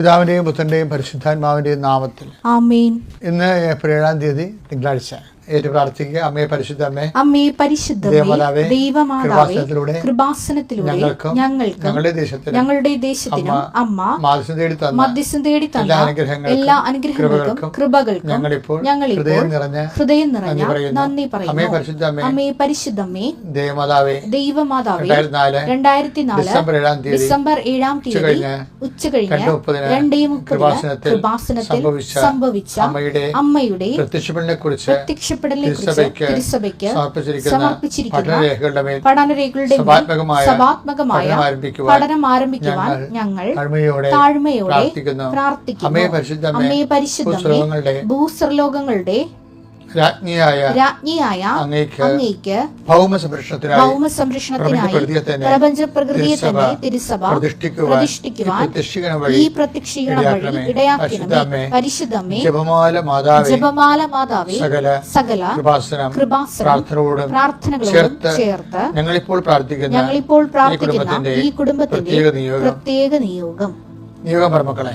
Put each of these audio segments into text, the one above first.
പിതാവിന്റെയും പുത്രന്റെയും പരിശുദ്ധാത്മാവിന്റെയും നാമത്തിൽ ഇന്ന് ഏപ്രിൽ ഏഴാം തീയതി തിങ്കളാഴ്ച. ഏറ്റു പ്രാർത്ഥിക്കുക അമ്മയെ പരിശുദ്ധ അമ്മേ ദേവമാതാവേ, കൃപാസനത്തിലൂടെ ഞങ്ങൾക്കും ഞങ്ങളുടെ ദേശത്തിന് ഞങ്ങളുടെ ദേശത്തിനും അമ്മ മാധ്യസ്ഥം തേടി തന്ന മധ്യസ്ഥം തേടി എല്ലാ തന്ന അനുഗ്രഹങ്ങൾക്കും എല്ലാ അനുഗ്രഹങ്ങൾക്കും കൃപകൾക്കും ഞങ്ങളിപ്പോൾ ഹൃദയം നിറഞ്ഞ ഹൃദയം നിറഞ്ഞ നന്ദി പറയുന്നു. നന്ദി അമ്മേ പരിശുദ്ധ അമ്മേ ദേവമാതാവേ ദൈവമാതാവേ രണ്ടായിരത്തി നാല് ഡിസംബർ ഏഴാം തീയതി ഡിസംബർ ഏഴാം തീയതി ഉച്ചകഴിഞ്ഞ് ഉച്ചകഴിഞ്ഞ് രണ്ടേ മുപ്പതിന് കൃപാസനത്തിൽ സംഭവിച്ച അമ്മയുടെ അമ്മയുടെ പ്രത്യക്ഷപ്പെടലിനെ കുറിച്ച് പ്രത്യക്ഷപ്പെടലിനെ തിരുസഭയ്ക്ക് സമർപ്പിച്ചിരിക്കുന്ന സമർപ്പിച്ചിരിക്കുന്ന പഠനരേഖകളുടെ സഭാത്മകമായ പഠനം ആരംഭിക്കുവാൻ ഞങ്ങൾ താഴ്മയോടെ പ്രാർത്ഥിക്കുന്നു. അമ്മയെ പരിശുദ്ധമേ രാജ്ഞിയായ രാജ്ഞിയായ അങ്ങേക്ക് ഭൗമ സംരക്ഷണത്തിനായി ഭൗമ സംരക്ഷണത്തിനായി പ്രപഞ്ച പ്രകൃതിയെ തന്നെ തിരുസഭ പ്രതിഷ്ഠിക്കുവാൻ ഈ പ്രത്യക്ഷീകരണം വഴി ഇടയാക്കണമേ. പരിശുദ്ധമേ ജപമാല മാതാവേ ജപമാല മാതാവേ സകല സകല കൃപാസനം പ്രാർത്ഥനയോടും പ്രാർത്ഥനകളോടും ചേർത്ത് ഞങ്ങളിപ്പോൾ പ്രാർത്ഥിക്കുന്ന ഞങ്ങളിപ്പോൾ ഈ പ്രാർത്ഥിക്കുന്ന ഈ കുടുംബത്തിന്റെ പ്രത്യേക നിയോഗം. പ്രത്യേക നിയോഗം. നിയോഗം പറമക്കളെ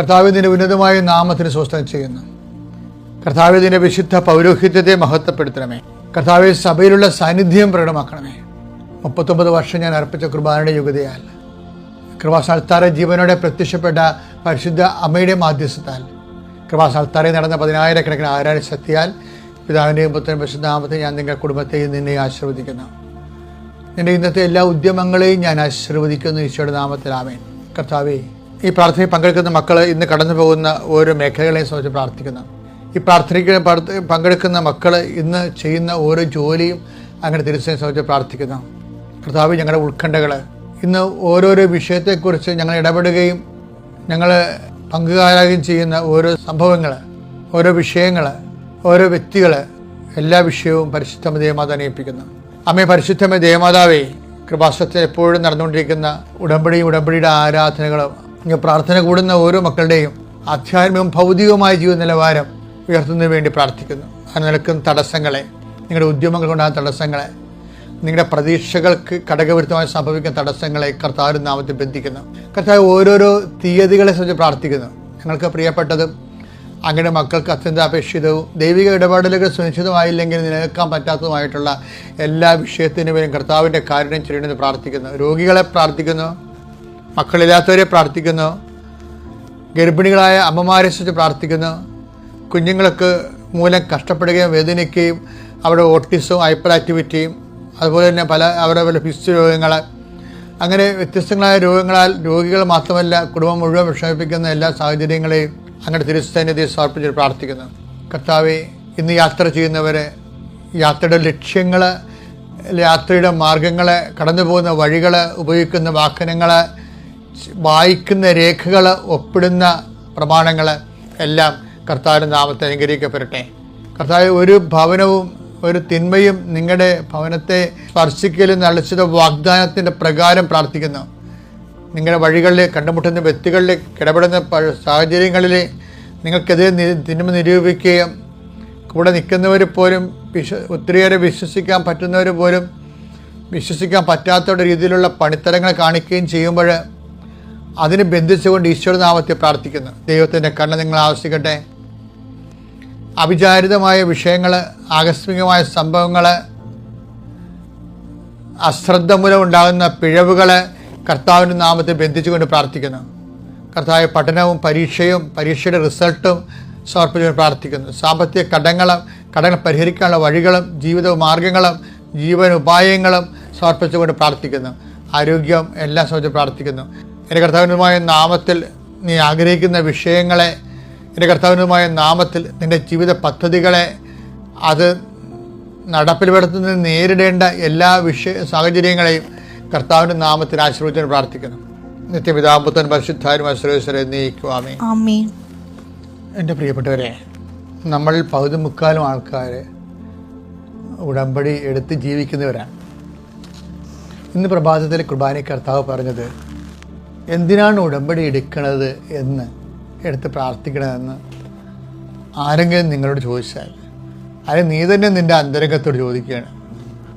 കർത്താവിന്റെ ഉന്നതമായ നാമത്തിന് സ്വസ്ഥം ചെയ്യുന്നു. കർത്താവിന്റെ വിശുദ്ധ പൗരോഹിത്യത്തെ മഹത്വപ്പെടുത്തണമേ. കർത്താവ് സഭയിലുള്ള സാന്നിധ്യം പ്രകടമാക്കണമേ. മുപ്പത്തൊമ്പത് വർഷം ഞാൻ അർപ്പിച്ച കുർബാനയുടെ യുഗതയാൽ കൃപാസാൽത്താറെ ജീവനോടെ പ്രത്യക്ഷപ്പെട്ട പരിശുദ്ധ അമ്മയുടെ മാധ്യസ്ഥത്താൽ കൃപാസാൽത്താറെ നടന്ന പതിനായിരക്കണക്കിന് ആരാധന ശക്തിയാൽ പിതാവിന്റെയും പുത്രൻ വിശുദ്ധാമത്തെ ഞാൻ നിങ്ങളുടെ കുടുംബത്തെയും നിന്നെ ആശീർവദിക്കുന്നു. നിന്റെ ഇന്നത്തെ എല്ലാ ഉദ്യമങ്ങളെയും ഞാൻ ആശീർവദിക്കുന്നു. ഈശോയുടെ നാമത്തിലാമേൻ കർത്താവേ ഈ പ്രാർത്ഥനയിൽ പങ്കെടുക്കുന്ന മക്കൾ ഇന്ന് കടന്നു പോകുന്ന ഓരോ മേഖലകളെയും സംബന്ധിച്ച് പ്രാർത്ഥിക്കുന്നു. ഈ പ്രാർത്ഥനയ്ക്ക് പങ്കെടുക്കുന്ന മക്കൾ ഇന്ന് ചെയ്യുന്ന ഓരോ ജോലിയും അങ്ങനെ തിരിച്ചതിനെ സംബന്ധിച്ച് പ്രാർത്ഥിക്കുന്നു. കർത്താവ് ഞങ്ങളുടെ ഉത്കണ്ഠകൾ ഇന്ന് ഓരോരോ വിഷയത്തെക്കുറിച്ച് ഞങ്ങൾ ഇടപെടുകയും ഞങ്ങൾ പങ്കുകാരാകുകയും ചെയ്യുന്ന ഓരോ സംഭവങ്ങൾ ഓരോ വിഷയങ്ങൾ ഓരോ വ്യക്തികൾ എല്ലാ വിഷയവും പരിശുദ്ധമ ദേവമാതാവിനെ ഏൽപ്പിക്കുന്നു. അമ്മേ പരിശുദ്ധമ ദേവമാതാവേ കൃപാസനത്തിൽ എപ്പോഴും നടന്നുകൊണ്ടിരിക്കുന്ന ഉടമ്പടിയും ഉടമ്പടിയുടെ ആരാധനകളും പ്രാർത്ഥന കൂടുന്ന ഓരോ മക്കളുടെയും ആധ്യാത്മികവും ഭൗതികവുമായ ജീവിത നിലവാരം ഉയർത്തുന്നതിന് വേണ്ടി പ്രാർത്ഥിക്കുന്നു. അത് നിൽക്കുന്ന തടസ്സങ്ങളെ നിങ്ങളുടെ ഉദ്യമങ്ങൾ കൊണ്ടാകുന്ന തടസ്സങ്ങളെ നിങ്ങളുടെ പ്രതീക്ഷകൾക്ക് ഘടകവിരുദ്ധമായി സംഭവിക്കുന്ന തടസ്സങ്ങളെ കർത്താവിന്റെ നാമത്തിൽ ബന്ധിക്കുന്നു. കർത്താവ് ഓരോരോ തീയതികളെ സംബന്ധിച്ച് പ്രാർത്ഥിക്കുന്നു. ഞങ്ങൾക്ക് പ്രിയപ്പെട്ടതും അങ്ങനെ മക്കൾക്ക് അത്യന്താപേക്ഷിതവും ദൈവിക ഇടപാടലുകൾ സുനിശ്ചിതമായില്ലെങ്കിൽ നിലനിൽക്കാൻ പറ്റാത്തതുമായിട്ടുള്ള എല്ലാ വിഷയത്തിനുമേലും കർത്താവിന്റെ കാരുണ്യം ചെയ്യണമെന്ന് പ്രാർത്ഥിക്കുന്നു. രോഗികളെ പ്രാർത്ഥിക്കുന്നു. മക്കളില്ലാത്തവരെ പ്രാർത്ഥിക്കുന്നു. ഗർഭിണികളായ അമ്മമാരെ സംബന്ധിച്ച് പ്രാർത്ഥിക്കുന്നു. കുഞ്ഞുങ്ങൾക്ക് മൂലം കഷ്ടപ്പെടുകയും വേദനിക്കുകയും അവരുടെ ഓട്ടിസവും ഹൈപ്പർ ആക്ടിവിറ്റിയും അതുപോലെ തന്നെ പല അവരുടെ പല ഫിസ് രോഗങ്ങൾ അങ്ങനെ വ്യത്യസ്തങ്ങളായ രോഗങ്ങളാൽ രോഗികൾ മാത്രമല്ല കുടുംബം മുഴുവൻ വിഷമിപ്പിക്കുന്ന എല്ലാ സാഹചര്യങ്ങളെയും അങ്ങനെ തിരുസന്നിധി സമർപ്പിച്ച് പ്രാർത്ഥിക്കുന്നു. കർത്താവെ ഇന്ന് യാത്ര ചെയ്യുന്നവരെ യാത്രയുടെ ലക്ഷ്യങ്ങൾ യാത്രയുടെ മാർഗങ്ങൾ കടന്നു പോകുന്ന വഴികൾ ഉപയോഗിക്കുന്ന വാഹനങ്ങൾ വായിക്കുന്ന രേഖകൾ ഒപ്പിടുന്ന പ്രമാണങ്ങൾ എല്ലാം കർത്താവിന്റെ നാമത്തെ അനുഗ്രഹിക്കപ്പെടട്ടെ. കർത്താവ് ഒരു ഭവനവും ഒരു തിന്മയും നിങ്ങളുടെ ഭവനത്തെ സ്പർശിക്കലും നളിച്ചത് വാഗ്ദാനത്തിന്റെ പ്രകാരം പ്രാർത്ഥിക്കുന്നു. നിങ്ങളുടെ വഴികളിൽ കണ്ടുമുട്ടുന്ന വ്യക്തികളിൽ ഇടപെടുന്ന സാഹചര്യങ്ങളിൽ നിങ്ങൾക്കെതിരെ തിന്മ നിരൂപിക്കുകയും കൂടെ നിൽക്കുന്നവർ പോലും വിശ്വ ഒത്തിരിയേറെ വിശ്വസിക്കാൻ പറ്റുന്നവർ പോലും വിശ്വസിക്കാൻ പറ്റാത്ത രീതിയിലുള്ള പണിത്തരങ്ങൾ കാണിക്കുകയും ചെയ്യുമ്പോൾ അതിന് ബന്ധിച്ചുകൊണ്ട് ഈശ്വര നാമത്തെ പ്രാർത്ഥിക്കുന്നു. ദൈവത്തിന്റെ കണ്ണ് നിങ്ങൾ ആവശ്യിക്കട്ടെ അവിചാരിതമായ വിഷയങ്ങൾ ആകസ്മികമായ സംഭവങ്ങൾ അശ്രദ്ധ മൂലം ഉണ്ടാകുന്ന പിഴവുകൾ കർത്താവിന്റെ നാമത്തെ ബന്ധിച്ചുകൊണ്ട് പ്രാർത്ഥിക്കുന്നു. കർത്താവ് പഠനവും പരീക്ഷയും പരീക്ഷയുടെ റിസൾട്ടും സമർപ്പിച്ചുകൊണ്ട് പ്രാർത്ഥിക്കുന്നു. സാമ്പത്തിക കടങ്ങളും കടങ്ങൾ പരിഹരിക്കാനുള്ള വഴികളും ജീവിത മാർഗങ്ങളും ജീവൻ ഉപായങ്ങളും സമർപ്പിച്ചുകൊണ്ട് പ്രാർത്ഥിക്കുന്നു. ആരോഗ്യം എല്ലാം സംബന്ധിച്ച് പ്രാർത്ഥിക്കുന്നു. എന്റെ കർത്താവിനുമായ നാമത്തിൽ നീ ആഗ്രഹിക്കുന്ന വിഷയങ്ങളെ എന്റെ കർത്താവിനുമായ നാമത്തിൽ നിന്റെ ജീവിത പദ്ധതികളെ അത് നടപ്പിൽ വരുത്തുന്നതിന് നേരിടേണ്ട എല്ലാ വിഷയ സാഹചര്യങ്ങളെയും കർത്താവിന്റെ നാമത്തിൽ ആശ്രയിച്ചു പ്രാർത്ഥിക്കുന്നു. നിത്യപിതാപുത്തൻ പരിശുദ്ധാരും ആശ്രയിച്ചരെ നീക്കുവാമേ എന്റെ പ്രിയപ്പെട്ടവരെ നമ്മൾ പകുതി മുക്കാലും ആൾക്കാർ ഉടമ്പടി എടുത്ത് ജീവിക്കുന്നവരാണ്. ഇന്ന് പ്രഭാതത്തിൽ കുർബാനി കർത്താവ് പറഞ്ഞത് എന്തിനാണ് ഉടമ്പടി എടുക്കണത് എന്ന് എടുത്ത് പ്രാർത്ഥിക്കണമെന്ന് ആരെങ്കിലും നിങ്ങളോട് ചോദിച്ചാൽ അത് നീ തന്നെ നിന്റെ അന്തരംഗത്തോട് ചോദിക്കുകയാണ്.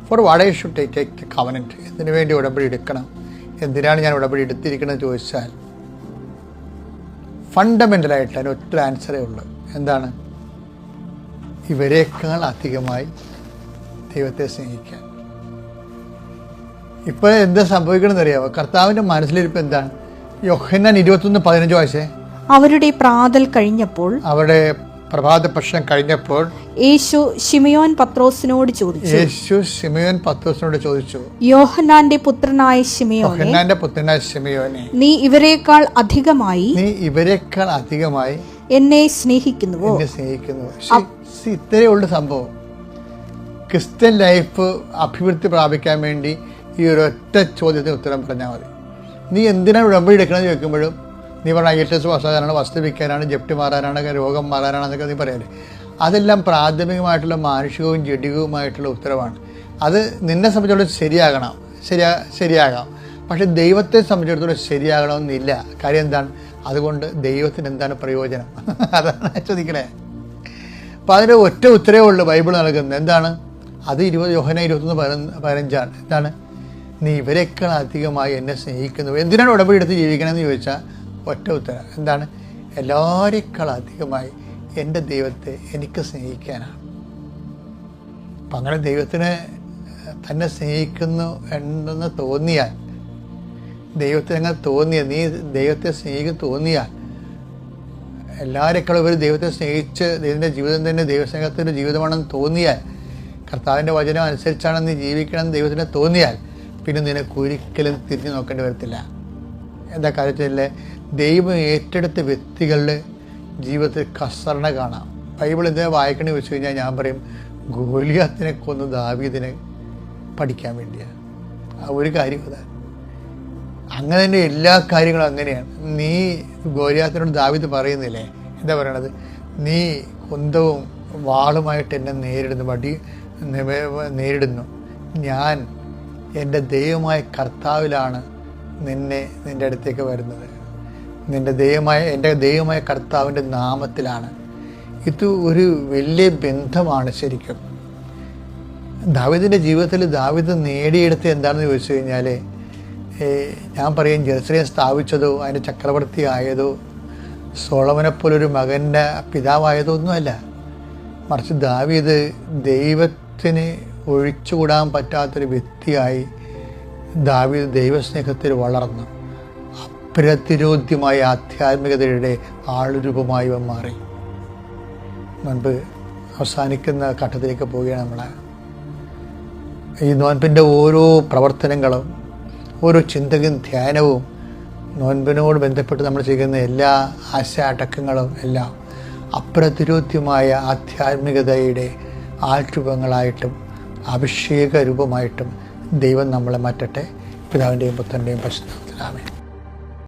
For what I should take take the covenant എന്തിനു വേണ്ടി ഉടമ്പടി എടുക്കണം? എന്തിനാണ് ഞാൻ ഉടമ്പടി എടുത്തിരിക്കണമെന്ന് ചോദിച്ചാൽ ഫണ്ടമെന്റലായിട്ട് അതിന് ഒറ്റ ആൻസറേ ഉള്ളൂ. എന്താണ്? ഇവരെക്കാൾ അധികമായി ദൈവത്തെ സ്നേഹിക്കാൻ. ഇപ്പോൾ എന്താ സംഭവിക്കണമെന്നറിയാമോ കർത്താവിന്റെ മനസ്സിലിരിപ്പ് എന്താണ്? യൊഹന്നാൻ ഇരുപത്തൊന്ന് പതിനഞ്ച് വയസ്സേ? അവരുടെ പ്രാതൽ കഴിഞ്ഞപ്പോൾ അവരുടെ പ്രഭാത ഭക്ഷണം കഴിഞ്ഞപ്പോൾ യേശു ശിമയോൻ പത്രോസിനോട് ചോദിച്ചു. യേശു ശിമയോൻ പത്രോസിനോട് ചോദിച്ചു. യോഹന്നാന്റെ പുത്രനായ ശിമയോനെ പുത്രനായ ശിമയോനെ നീ ഇവരെക്കാൾ അധികമായി നീ ഇവരെക്കാൾ അധികമായി എന്നെ സ്നേഹിക്കുന്നുവോ? എന്നെ സ്നേഹിക്കുന്നു ഇത്രയേ ഉള്ളൂ സംഭവം. ക്രിസ്ത്യൻ ലൈഫ് അഭിവൃദ്ധി പ്രാപിക്കാൻ വേണ്ടി ഈ ഒരു ഒരൊറ്റ ചോദ്യത്തിന് ഉത്തരം പറഞ്ഞാൽ മതി. നീ എന്തിനാണ് ഉടമ്പടി എടുക്കണമെന്ന് ചോദിക്കുമ്പോഴും നീ പറഞ്ഞ ഐ എൽ എസ് പാസ്സാകാനാണ് വസ്തു വിൽക്കാനാണ് ജപ്തി മാറാനാണ് രോഗം മാറാനാണെന്നൊക്കെ നീ പറയല്ലേ? അതെല്ലാം പ്രാഥമികമായിട്ടുള്ള മാനുഷികവും ജഡികവുമായിട്ടുള്ള ഉത്തരവാണ്. അത് നിന്നെ സംബന്ധിച്ചിടത്തോളം ശരിയാകണം. ശരിയാ ശരിയാകാം. പക്ഷെ ദൈവത്തെ സംബന്ധിച്ചിടത്തോളം ശരിയാകണമെന്നില്ല. കാര്യം എന്താണ്? അതുകൊണ്ട് ദൈവത്തിന് എന്താണ് പ്രയോജനം? അതാണ് ചോദിക്കണേ. അപ്പോൾ അതിന്റെ ഒറ്റ ഉത്തരവേ ഉള്ളൂ ബൈബിൾ നൽകുന്നത്. എന്താണ്? അത് ഇരുപത് യോഹന ഇരുപത്തൊന്ന് പതിനഞ്ചാണ്. എന്താണ്? നീ ഇവരെക്കാൾ അധികമായി എന്നെ സ്നേഹിക്കുന്നു എന്തിനാണ് ഉടമ്പടി എടുത്ത് ജീവിക്കണമെന്ന് ചോദിച്ചാൽ ഒറ്റ ഉത്തരം. എന്താണ്? എല്ലാവരെക്കാൾ അധികമായി എന്റെ ദൈവത്തെ എനിക്ക് സ്നേഹിക്കാനാണ്. അപ്പം അങ്ങനെ ദൈവത്തിനെ തന്നെ സ്നേഹിക്കുന്നു എന്നെന്ന് തോന്നിയാൽ ദൈവത്തെ അങ്ങനെ തോന്നിയാൽ നീ ദൈവത്തെ സ്നേഹിക്കും തോന്നിയാൽ എല്ലാവരെക്കാളും ഒരു ദൈവത്തെ സ്നേഹിച്ച് ദൈവത്തിന്റെ ജീവിതം തന്നെ ദൈവസ്നേഹത്തിന്റെ ജീവിതമാണെന്ന് തോന്നിയാൽ കർത്താവിന്റെ വചനം അനുസരിച്ചാണ് നീ ജീവിക്കണമെന്ന് ദൈവത്തിനെ തോന്നിയാൽ പിന്നെ നിനക്ക് ഒരിക്കലും തിരിഞ്ഞു നോക്കേണ്ടി വരത്തില്ല. എന്താ കാര്യത്തിൽ ദൈവം ഏറ്റെടുത്ത വ്യക്തികളുടെ ജീവിതത്തിൽ കസരണ കാണാം. ബൈബിൾ എന്തിനാ വായിക്കണമെന്ന് വെച്ച് കഴിഞ്ഞാൽ ഞാൻ പറയും ഗോലിയാത്തിനെ കൊന്ന് ദാവീദിനെ പഠിക്കാൻ വേണ്ടിയാണ് ആ ഒരു കാര്യം അതാണ് അങ്ങനെ തന്നെ എല്ലാ കാര്യങ്ങളും അങ്ങനെയാണ്. നീ ഗോലിയാത്തിനോട് ദാവീദ് പറയുന്നില്ലേ? എന്താ പറയണത്? നീ കുന്തവും വാളുമായിട്ട് എന്നെ നേരിടുന്നു വടി നേരിടുന്നു. ഞാൻ എന്റെ ദൈവമായ കർത്താവിലാണ് നിന്നെ നിന്റെ അടുത്തേക്ക് വരുന്നത്. നിന്റെ ദൈവമായ എന്റെ ദൈവമായ കർത്താവിന്റെ നാമത്തിലാണ്. ഇത് ഒരു വലിയ ബന്ധമാണ് ശരിക്കും. ദാവിദിന്റെ ജീവിതത്തിൽ ദാവിദ് നേടിയെടുത്ത് എന്താണെന്ന് ചോദിച്ചു കഴിഞ്ഞാൽ ഞാൻ പറയും ജെറുസലേം സ്ഥാപിച്ചതോ അതിന്റെ ചക്രവർത്തി ആയതോ സോളമനെപ്പോലൊരു മകന്റെ പിതാവായതോ ഒന്നുമല്ല. മറിച്ച് ദാവീദ് ദൈവത്തിന് ഒഴിച്ചുകൂടാൻ പറ്റാത്തൊരു വ്യക്തിയായി ദാവീദ് ദൈവസ്നേഹത്തിൽ വളർന്നു അപ്രതിരോധ്യമായ ആധ്യാത്മികതയുടെ ആളുരൂപമായി അവൻ മാറി. മുൻപ് അവസാനിക്കുന്ന ഘട്ടത്തിലേക്ക് പോവുകയാണ് നമ്മളെ. ഈ നോൻപിന്റെ ഓരോ പ്രവർത്തനങ്ങളും ഓരോ ചിന്തകളും ധ്യാനവും നോൻപിനോട് ബന്ധപ്പെട്ട് നമ്മൾ ചെയ്യുന്ന എല്ലാ ആശ അടക്കങ്ങളും എല്ലാം അപ്രതിരോധ്യമായ ആധ്യാത്മികതയുടെ ആൾരൂപങ്ങളായിട്ടും അഭിഷേക രൂപമായിട്ടും ദൈവം നമ്മളെ മാറ്റട്ടെ. പിതാവിന്റെയും പുത്രന്റെയും പശുനാമേ